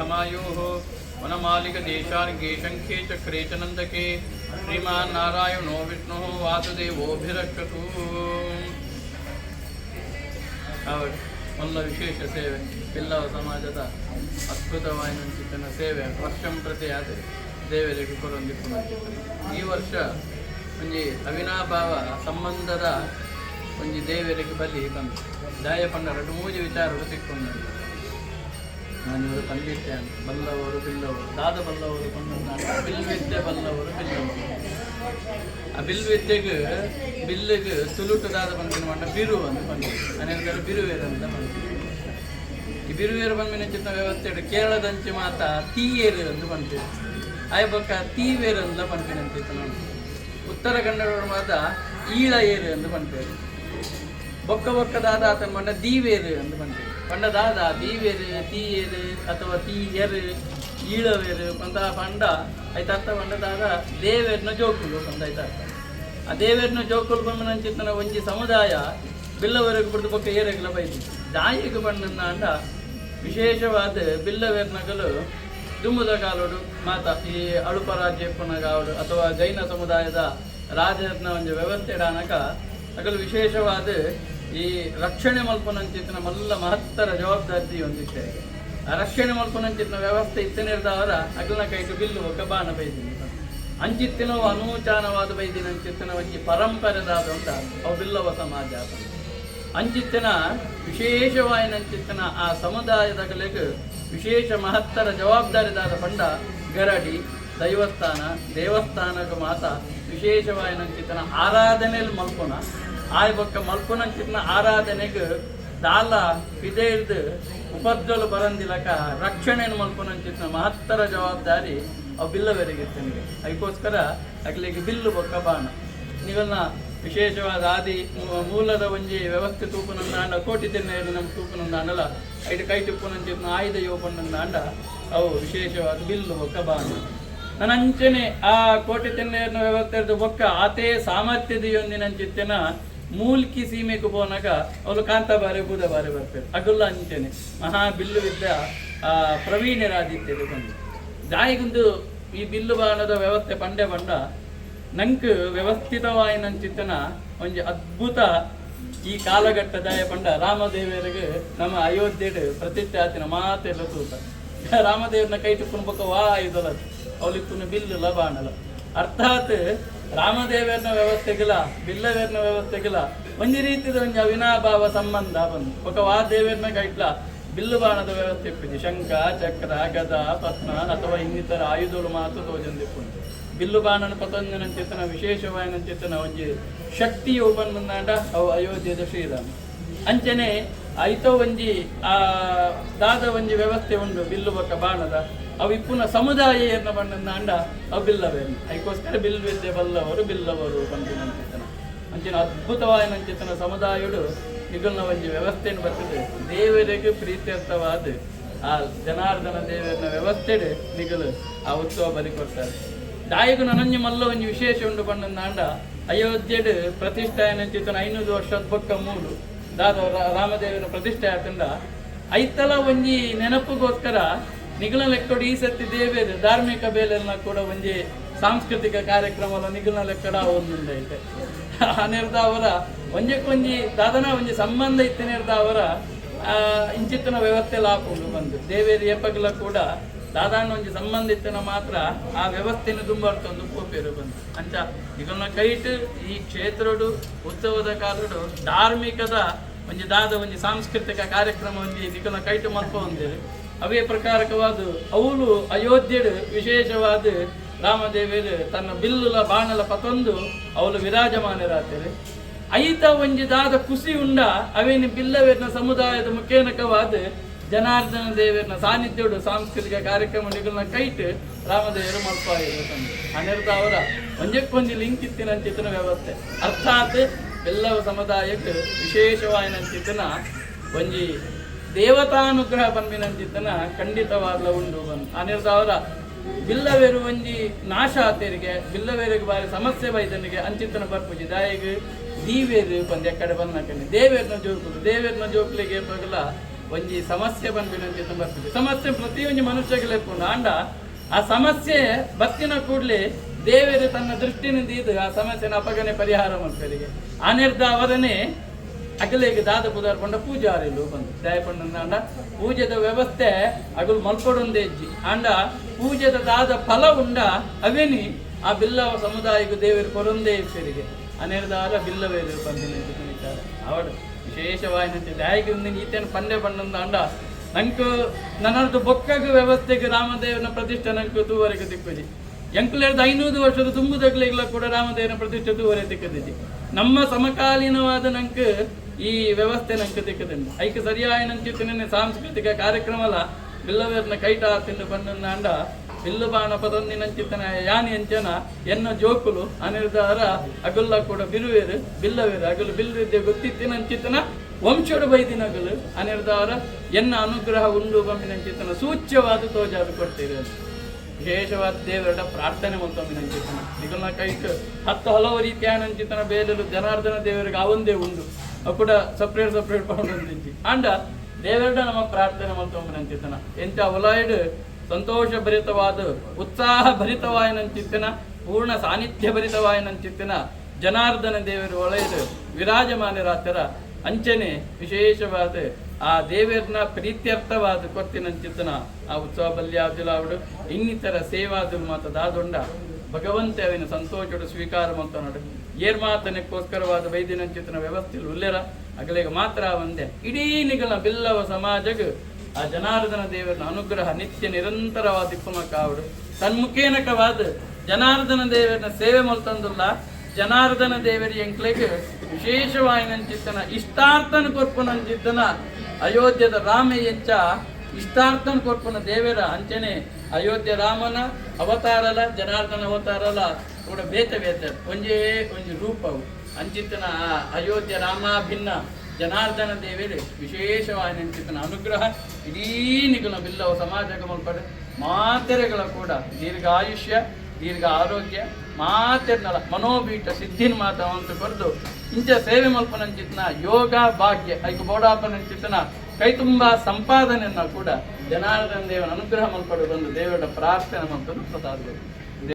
मध्यमायोः वनमालिकदेशार्गे शङ्खे चक्रे च नन्दके श्रीमान् नारायणो विष्णुः वासुदेवोभिरक्षतु ಒಂದು ವಿಶೇಷ ಸೇವೆ ಪಿಲ್ಲವ ಸಮಾಜದ ಅದ್ಭುತವಾದ ಚಿಕ್ಕನ ಸೇವೆ ವರ್ಷಂ ಪ್ರತಿ ಆದರೆ ದೇವರಿಗೆ ಕೊರೊಂದಿತ್ತು ಈ ವರ್ಷ ಒಂಜಿ ಅವಿನಾಭಾವ ಸಂಬಂಧದ ಒಂಜಿ ದೇವರಿಗೆ ಬಲಿ ಬಂತು। ದಾಯಪಂಡ ಮೂಜಿ ವಿಚಾರಗಳು ಸಿಕ್ಕೊಂಡು ನಾನು ಕಂಡಿದ್ದೆ ಬಲ್ಲವರು ಬಿಲ್ಲವರು. ದಾದ ಬಲ್ಲವರು ಕೊಂಡು ಬಿಲ್ವಿದ್ದೆ ಬಲ್ಲವರು ಬಿಲ್ಲವರು. ಆ ಬಿಲ್ವಿದ್ದೆಗೆ ಬಿಲ್ಲಿಗೆ ತುಳುಟು ದಾದ ಬಂದಿನ ಮಾಡ ಬಿರು ಅಂತ ಪಂಡಿ ಅನೇಕ ಬಿರುವೇರು ಅಂತ ಪಂಡಿ ಈ ಬಿರುವೇರು ಬಂದಿನ ಚಿತ್ತ ವ್ಯವಸ್ಥೆ ಕೇರಳದಂಚೆ ಮಾತ ತೀಯೇರು ಅಂತ ಬಂತು ಆಯ ಬೊಕ್ಕ ತೀವೇರು ಅಂತ ಪಂಪಿನ ಅಂತಿತ್ತು ನಾನು ಉತ್ತರ ಕನ್ನಡ ಮಾತ ಈಳ ಏರು ಅಂತ ಪಂಪೇರು ಬೊಕ್ಕ ಬೊಕ್ಕದಾದ ಆತನ ಮಂಡ ದೀವೇರು ಅಂತ ಬಂದಿದೆ ಪಂಡ ದಾದ ದೀವೇರು, ತೀಯೇರು ಅಥವಾ ತೀಯರು, ಈಳವೇರು ಅಂತ ಪಂಡ ಅರ್ಥ ಪಂಡ ದಾದ ದೇವೇರ್ನ ಜೋಕುಲು ಅಂತ ಐತ ಅರ್ಥ ಆ ದೇವೇರ್ನ ಜೋಕುಲು ಬಂದ ಚಿತ್ತನ ಒಂಜಿ ಸಮುದಾಯ ಬಿಲ್ಲವರೆಗೆ ಬಿಡ್ದು ಬೊಕ್ಕ ಏರೆಗ್ಲ ಬೈದು ದಾಯಿಗೆ ಬಂದ ಅಂಡ ವಿಶೇಷವಾದ ಬಿಲ್ಲವೇರ್ನಗಲು ದುಂಬುದ ಕಾಲೋಡು, ಮಾತ ಈ ಅಳುಪ ಅಥವಾ ಜೈನ ಸಮುದಾಯದ ರಾಜರ್ನ ಒಂದು ವ್ಯವಸ್ಥೆ ಇಡಾನಕ ಅಗಲು ವಿಶೇಷವಾದ ಈ ರಕ್ಷಣೆ ಮಲ್ಪನಂಚಿತ್ತಿನ ಮಲ್ಲ ಮಹತ್ತರ ಜವಾಬ್ದಾರಿ ಹೊಂದಿದ್ದೇವೆ ಆ ರಕ್ಷಣೆ ಮಲ್ಪನಂಚಿತ್ತಿನ ವ್ಯವಸ್ಥೆ ಇತ್ತನಿರ್ದವರ ಅಗಲನ ಕೈಟು ಬಿಲ್ಲು ಕಬಾನ ಬೈದಿನಿ ಅಂಚಿತ್ತಿನ ಅನೂಚಾನವಾದ ಬೈದಿನ ಅಂಚಿತ್ತಿನ ಒಂಜಿ ಪರಂಪರೆದಾದ ಉಂಟ ಅವು ಬಿಲ್ಲವ ಸಮಾಜ. ಅಂಚಿತ್ತಿನ ವಿಶೇಷವಾಯಿನ ಆ ಸಮುದಾಯದ ಕಲೆಗೆ ವಿಶೇಷ ಮಹತ್ತರ ಜವಾಬ್ದಾರಿದಾದ ಪಂಡ ಗರಡಿ, ದೈವಸ್ಥಾನ ದೇವಸ್ಥಾನಕ್ಕೆ ಮಾತ ವಿಶೇಷವಾಯಿನ ಅಂಚಿತ್ತಿನ ಆರಾಧನೆಯಲ್ಲಿ ಮಲ್ಪುನ ಆಯ್ ಬೊಕ್ಕ ಮಲ್ಪುನಂಚಿನ ಆರಾಧನೆಗೆ ದಾಲ ಪಿದೇರ್ದು ಉಪದ್ರಲು ಬರಂದಿಲಕ ರಕ್ಷಣೆಯನ್ನು ಮಲ್ಪುನಂಚಿನ ಮಹತ್ತರ ಜವಾಬ್ದಾರಿ ಅವು ನಿಮಗೆ ಅದಕ್ಕೋಸ್ಕರ ಅಗ್ಲಿಗೆ ಬಿಲ್ಲು ಬೊಕ್ಕ ಬಾಣ. ನೀವನ್ನ ವಿಶೇಷವಾದ ಆದಿ ಮೂಲದ ಒಂಜಿ ವ್ಯವಸ್ಥೆ ತೂಪುನಂದ ಅಂಡ ಕೋಟಿ ತಿನ್ನೆರು ನಮ್ಮ ತೂಪುನಂದ ಅಂಡಲ ಐದು ಕೈ ತುಪ್ಪುನಂಚಿನ ಆಯ್ದ ಯೋಪನಂದ ಅಂಡ ಅವು ವಿಶೇಷವಾದ ಬಿಲ್ಲು ಬೊಕ್ಕ ಬಾಣ. ನನ್ನ ಅಂಚನೆ ಆ ಕೋಟಿ ತಿನ್ನ ವ್ಯವಸ್ಥೆ ಬೊಕ್ಕ ಆತೇ ಸಾಮರ್ಥ್ಯದಿಯೊಂದಿನಂಚಿತ್ತಿನ ಮೂಲ್ಕಿ ಸೀಮೆಗೆ ಹೋನಾಗ ಅವಳು ಕಾಂತ ಬಾರಿ ಬೂದ ಬಾರಿ ಬರ್ತಾರೆ ಅಗುಲ್ಲ ಅಂಚನೆ ಮಹಾ ಬಿಲ್ಲು ಇದ್ದ ಪ್ರವೀಣರಾದಿತ್ಯರು ಬಂದು. ದಾಯಿಗೊಂದು ಈ ಬಿಲ್ಲು ಬಾಣದ ವ್ಯವಸ್ಥೆ ಪಂಡೆ ಬಂಡ ನಂಕ್ ವ್ಯವಸ್ಥಿತವಾಯಿನಂಚಿತ್ತನ ಒಂಜಿ ಅದ್ಭುತ ಈ ಕಾಲಘಟ್ಟದಾಯ ಪಂಡ ರಾಮದೇವರಿಗೆ ನಮ್ಮ ಅಯೋಧ್ಯೆಡ್ ಪ್ರತಿಷ್ಠಾತಿನ ಮಾತೆಲ್ಲ ತೂತ ರಾಮದೇವ್ರನ್ನ ಕೈ ಬೊಕ್ಕ ವಾ ಇದಲ ಅವಲಿಪ್ಪನ ಬಿಲ್ಲು ಬಾಣಲ ಅರ್ಥಾತ್ ರಾಮದೇವರನ ವ್ಯವಸ್ಥೆಗಿಲ್ಲ ಬಿಲ್ಲವೇರ್ನ ವ್ಯವಸ್ಥೆಗಿಲ್ಲ ಒಂಜಿ ರೀತಿದ ಒಂಜಿ ಅವಿನಾಭಾವ ಸಂಬಂಧ ಬಂದು ಒಕ ವಾ ದೇವರನ ಕೈಟ್ಲ, ಬಿಲ್ಲು ಬಾಣದ ವ್ಯವಸ್ಥೆ ಇಪ್ಪಿದೆ ಶಂಖ, ಚಕ್ರ, ಗದ ಪತ್ನ ಅಥವಾ ಇನ್ನಿತರ ಆಯುಧಗಳು ಮಾತು ತೋಜಂದಿಪ್ಪುಂಡು ಬಿಲ್ಲು ಬಾಣನ ಪತಂಜನ ಚೇತನ ವಿಶೇಷವಾಯಿನ ಚೇತನ ಒಂಜಿ ಶಕ್ತಿ ಉಪನ್ನಂದಾಂಡ ಅವು ಅಯೋಧ್ಯದ ಶ್ರೀರಾಮ. ಅಂಚನೆ ಐತ ಒಂಜಿ ಆ ದಾದ ಒಂಜಿ ವ್ಯವಸ್ಥೆ ಉಂಡು ಬಿಲ್ಲು ಬೊಕ್ಕ ಬಾಣದ. ಅವು ಇಪ್ಪುನ ಸಮುದಾಯ ಏನ ಬಣ್ಣ ಅಂಡ ಅವು ಬಿಲ್ಲವೇನು ಅದಕ್ಕೋಸ್ಕರ ಬಿಲ್ಲು ವಿದ್ಯೆ ಬಲ್ಲವರು ಬಿಲ್ಲವರು ಬಂದಿನ ಅಂಚಿನ ಅದ್ಭುತವಾದ ನಂಚಿತನ ಸಮುದಾಯಡು ನಿಗುಲ್ನ ಒಂಜಿ ವ್ಯವಸ್ಥೆಯನ್ನು ಬರ್ತದೆ ದೇವರಿಗೆ ಪ್ರೀತ್ಯರ್ಥವಾದ ಆ ಜನಾರ್ದನ ದೇವರನ್ನ ವ್ಯವಸ್ಥೆಡ್ ನಿಗಲು ಆ ಉತ್ಸವ ಬಲಿ ಕೊಡ್ತಾರೆ. ದಾಯಿಗೂ ನನಂಜಿ ಮಲ್ಲ ಒಂದು ವಿಶೇಷ ಉಂಡು ಬಣ್ಣ ಅಂಡ ಅಯೋಧ್ಯೆಡ್ ಪ್ರತಿಷ್ಠಾಯನ ಚಿತ್ತನ ಐನೂರು ವರ್ಷದ ಪಕ್ಕ ಮೂಲು ದಾದ ರಾಮದೇವಿನ ಪ್ರತಿಷ್ಠೆ ಆತಂಡ. ಐತಲ ಒಂಜಿ ನೆನಪುಗೋಸ್ಕರ ನಿಗಲ ಲೆಕ್ಕಡು ಈ ಸತಿ ದೇವೇ ಧಾರ್ಮಿಕ ಬೇಲೆಲ್ಲ ಕೂಡ ಒಂಜಿ ಸಾಂಸ್ಕೃತಿಕ ಕಾರ್ಯಕ್ರಮಲ ನಿಗಲ ಲೆಕ್ಕಡ ಒಂದುಂದೈತೆ ಆ ನಿರ್ದ ಅವರ ಒಂಜಕ್ಕೊಂಜಿ ದಾದನ ಒಂಜಿ ಸಂಬಂಧ ಇತ್ತಿನಿರ್ದ ಅವರ ಆ, ಇಂಚಿತ್ತಿನ ವ್ಯವಸ್ಥೆ ಲಾಪುಂಡು ಬಂದು. ದೇವೇರಿ ಎಪ್ಪಗಲ ಕೂಡ ದಾದಾನ ಒಂಜಿ ಸಂಬಂಧ ಮಾತ್ರ ಆ ವ್ಯವಸ್ಥೆನ ದುಂಬರ್ತೊಂದು ಪೋಪೇರು ಬಂದು ಅಂಚ ಈಗನ ಕೈಟ್ ಈ ಕ್ಷೇತ್ರಡು, ಉತ್ಸವದ ಕಾಲಡು, ಧಾರ್ಮಿಕದ ಒಂಜಿ ದಾದ ಒಂಜಿ ಸಾಂಸ್ಕೃತಿಕ ಕಾರ್ಯಕ್ರಮ ಒಂಜಿ ಇದನ್ನ ಕೈಟ್ ಮಲ್ಪ ಒಂದೇರು ಅವೇ ಪ್ರಕಾರಕವಾದ ಅವಳು ಅಯೋಧ್ಯೆಡು ವಿಶೇಷವಾದ ರಾಮದೇವಿಯ ತನ್ನ ಬಿಲ್ಲುಲ ಬಾಣಲ ಪತೊಂದು ಅವಳು ವಿರಾಜಮಾನರಾತಾರೆ. ಐತ ಒಂಜಿ ದಾದ ಕುಸಿ ಉಂಡ ಅವೇನು ಬಿಲ್ಲವೇನ ಸಮುದಾಯದ ಮುಖೇನಕವಾದ ಜನಾರ್ದನ ದೇವರನ ಸಾನ್ನಿಧ್ಯಡು ಸಾಂಸ್ಕೃತಿಕ ಕಾರ್ಯಕ್ರಮ ನಿಗಲ್ನ ಕೈಟ್ ರಾಮದೇವರು ಮಲ್ಪ ಅನಿರ್ದ ಅವರ ಒಂದಕ್ಕೊಂದು ಲಿಂಕ್ ಇತ್ತಿನ ಚಿತ್ರನ ವ್ಯವಸ್ಥೆ. ಅರ್ಥಾತ್ ಎಲ್ಲವ ಸಮುದಾಯಕ್ಕೆ ವಿಶೇಷವಾಯಿನಂಚಿತನ ಒಂಜಿ ದೇವತಾನುಗ್ರಹ ಬಂದಿನಂಚಿತನ ಖಂಡಿತವಾಗ್ಲ ಉಂಡು ಬಂದು. ಅನಿರ್ದ ಅವರ ಬಿಲ್ಲವೇರು ಒಂಜಿ ನಾಶ ಆತೇರಿಗೆ, ಬಿಲ್ಲವೇರಿಗೆ ಬಾರಿ ಸಮಸ್ಯೆ ಬೈದನಿಗೆ ಅಂಚಿತ್ತನ ಬರ್ಪುಜಿ ದಾಯಿಗೆ ದೀವೇರು ಬಂದು ಎಕ್ಕಡೆ ಬಂದಕನೆ ದೇವೇರ್ನ ಜೋಕುಲು ದೇವೇರ್ನ ಜೋಕ್ಲಿಗೆ ಪಗಲ ಒಂಜಿ ಸಮಸ್ಯೆ ಬಂದಿನಂಚಿತ್ತ ಬರ್ತೀವಿ ಸಮಸ್ಯೆ ಪ್ರತಿಯೊಂದು ಮನುಷ್ಯಗೆ ಲೆಪ್ಪುಂಡು ಆಂಡ ಆ ಸಮಸ್ಯೆ ಬತ್ತಿನ ಕೂಡಲೇ ದೇವರು ತನ್ನ ದೃಷ್ಟಿನಿಂದ ಇದು ಆ ಸಮಸ್ಯೆನ ಅಪಗನೆ ಪರಿಹಾರ ಮಾಡ್ತಾರೆ ಆ ಅವರನ್ನೇ ಅಗಲಿಗೆ ದಾದ ಪಂಡ ಪೂಜಾರಿಲು ಬಂದು ದಯಪಂಡ ಪೂಜೆದ ವ್ಯವಸ್ಥೆ ಅಗಲು ಮಲ್ಪಡೊಂದೇ ಹೆಜ್ಜಿ ಅಂಡ ಪೂಜೆದ ದಾದ ಫಲ ಉಂಡ ಅವೇನಿ ಆ ಬಿಲ್ಲವ ಸಮುದಾಯಕ್ಕೂ ದೇವರು ಕೊರೊಂದೇ ಇಪ್ಪರಿಗೆ ಅನೇರದಾರ ಬಿಲ್ಲವೇರು ಬಂದಿನ ಕುಣಿತಾರೆ ಅವಡು ವಿಶೇಷವಾಯಿನಂತೆ ದಾಯಿಗೆ ಒಂದು ಈತನ ಪಂಡೆ ಬಂದಂದ ಅಂಡ. ನಂಕು ನನ್ನದು ಬೊಕ್ಕಗ ವ್ಯವಸ್ಥೆಗೆ ರಾಮದೇವನ ಪ್ರತಿಷ್ಠೆ ನಂಕು ತೂವರೆಗೆ ದಿಕ್ಕುಜಿ ಎಂಕುಲೆರ್ದು ಐನೂರು ವರ್ಷದ ತುಂಬುದಗ್ಲೆಲ್ಲ ಕೂಡ ರಾಮದೇವನ ಪ್ರತಿಷ್ಠೆ ತೂವರೆ ದಿಕ್ಕದಿಜ್ಜಿ ನಮ್ಮ ಸಮಕಾಲೀನವಾದ ನಂಕು ಈ ವ್ಯವಸ್ಥೆ ನಂಕು ದಿಕ್ಕದಂಡು ಐಕೆ ಸರಿಯಾಗಿ ನಿನ್ನೆ ಸಾಂಸ್ಕೃತಿಕ ಕಾರ್ಯಕ್ರಮಲ. ಬಿಲ್ಲವೇರ್ನ ಕೈಟ ತಿಂದು ಬಂದ ಅಂಡ. ಬಿಲ್ಲು ಬಾಣ ಪದೊಂದಿನಂಚಿತ್ತನ ಯಾನಿ ಅಂಚನ ಎನ್ನ ಜೋಕುಲು, ಅನಿರ್ಧಾರ, ಅಗುಲ್ಲ ಕೂಡ ಬಿರುವೇರು, ಬಿಲ್ಲವೇರು, ಅಗಲು ಬಿಲ್ವಿದ್ಯೆ ಗೊತ್ತಿತ್ತಿನಂಚಿತ್ತನ ವಂಶೋಡು ಬೈದಿನಗಲು, ಅನಿರ್ಧಾರ, ಎನ್ನ ಅನುಗ್ರಹ ಉಂಡು ಬಮ್ಮಿನಂಚಿತ್ತನ ಸೂಚ್ಯವಾದ ತೋಜಾದು ಕೊಡ್ತೀರಿ ಅಂತ. ವಿಶೇಷವಾದ ದೇವರ ಪ್ರಾರ್ಥನೆ ಮಂತೊಮ್ಮಿನಂಚಿತನ ಇದನ್ನ ಕೈಕ್ ಹತ್ತು ಹಲವು ರೀತಿಯ ನಂಚಿತನ ಬೇಲಲು ಜನಾರ್ದನ ದೇವರಿಗೆ ಅವೊಂದೇ ಉಂಡು. ಅವು ಕೂಡ ಸಪ್ರೇಟ್ ಸಪ್ರೇಟ್ ಪೌಂಡು ಅಂಡ ದೇವರ ನಮ್ಮ ಪ್ರಾರ್ಥನೆ ಮಂತೊಮ್ಮಿನಂಚಿತನ ಎಂಚ ಒಲಾಯ್ಡ್ ಸಂತೋಷ ಭರಿತವಾದ ಉತ್ಸಾಹ ಭರಿತವಾಯನಂತಿತ್ತಿನ ಪೂರ್ಣ ಸಾನ್ನಿಧ್ಯ ಭರಿತವಾಯನಂತಿತ್ತಿನ ಜನಾರ್ದನ ದೇವರು ಒಳೆಯದು ವಿರಾಜಮಾನರಾತರ ಅಂಚನೆ ವಿಶೇಷವಾದ ಆ ದೇವರನ್ನ ಪ್ರೀತ್ಯರ್ಥವಾದ ಕೊತ್ತಿನಂಚಿತ್ತನ ಆ ಉತ್ಸವ ಬಲ್ಯಾದುಲಾವುಡು ಇನ್ನಿತರ ಸೇವಾದುಲ್ ಮಾತ ದಾದೊಂಡ ಭಗವಂತ ಅವಿನ ಸಂತೋಷಡು ಸ್ವೀಕಾರ ಮಂತನಡು ಏರ್ ಮಾತನಕ್ಕೋಸ್ಕರವಾದ ವೈದ್ಯನಂಚಿತನ ವ್ಯವಸ್ಥೆಯಲ್ಲಿ ಉಲ್ಲೆರ, ಅಗಲಿಗೆ ಮಾತ್ರ ಒಂದೇ. ಇಡೀ ನಿಗಲ ಬಿಲ್ಲವ ಸಮಾಜಗ್ ಆ ಜನಾರ್ದನ ದೇವರನ್ನ ಅನುಗ್ರಹ ನಿತ್ಯ ನಿರಂತರವಾದ ಕಾವಡು ತನ್ಮುಖೇನಕವಾದ ಜನಾರ್ದನ ದೇವರನ ಸೇವೆ ಮಲ್ತಂದುಲ್ಲ ಜನಾರ್ದನ ದೇವರಿ ಎಂಕ್ಲೆಗ್ ವಿಶೇಷವಾಯಿನಂಚಿತ್ತನ ಇಷ್ಟಾರ್ಥನ ಕೊರ್ಪುನಂಚಿತ್ತನ ಅಯೋಧ್ಯದ ರಾಮ ಎಂಚ ಇಷ್ಟಾರ್ಥನ ಕೊರ್ಪುನ ದೇವರ ಅಂಚನೆ ಅಯೋಧ್ಯ ರಾಮನ ಅವತಾರಲ, ಜನಾರ್ದನ ಅವತಾರಲ, ಕೂಡ ಬೇತ ಬೇತ ಒಂಜೇ ಒಂಜಿ ರೂಪವು. ಅಂಚಿತ್ತನ ಅಯೋಧ್ಯ ರಾಮಾಭಿನ್ನ ಜನಾರ್ದನ ದೇವರು ವಿಶೇಷವಾದ ಅನುಗ್ರಹ, ಇಡೀ ಬಿಲ್ಲವ ಸಮಾಜಕ್ಕೆ ಮಲ್ಪಡೆ ಮಾತೆರೆಗಳ ಕೂಡ ದೀರ್ಘ ಆಯುಷ್ಯ ದೀರ್ಘ ಆರೋಗ್ಯ ಮಾತೆರ್ನಲ ಮನೋಬೀಟ ಸಿದ್ಧಿನ ಮಾತವಂತ ಬರೆದು ಇಂಚ ಸೇವೆ ಮಲ್ಪನಂಚಿತ್ನ ಯೋಗ, ಭಾಗ್ಯ ಐಕ ಬೋಡಾಪನಂಚಿತ್ನ ಕೈ ತುಂಬ ಸಂಪಾದನೆಯನ್ನ ಕೂಡ ಜನಾರ್ದನ ದೇವನ ಅನುಗ್ರಹ ಮಲ್ಪಡು ಬಂದು ದೇವರ ಪ್ರಾರ್ಥನೆ ಮಲ್ಪನು ಪ್ರಸಾದ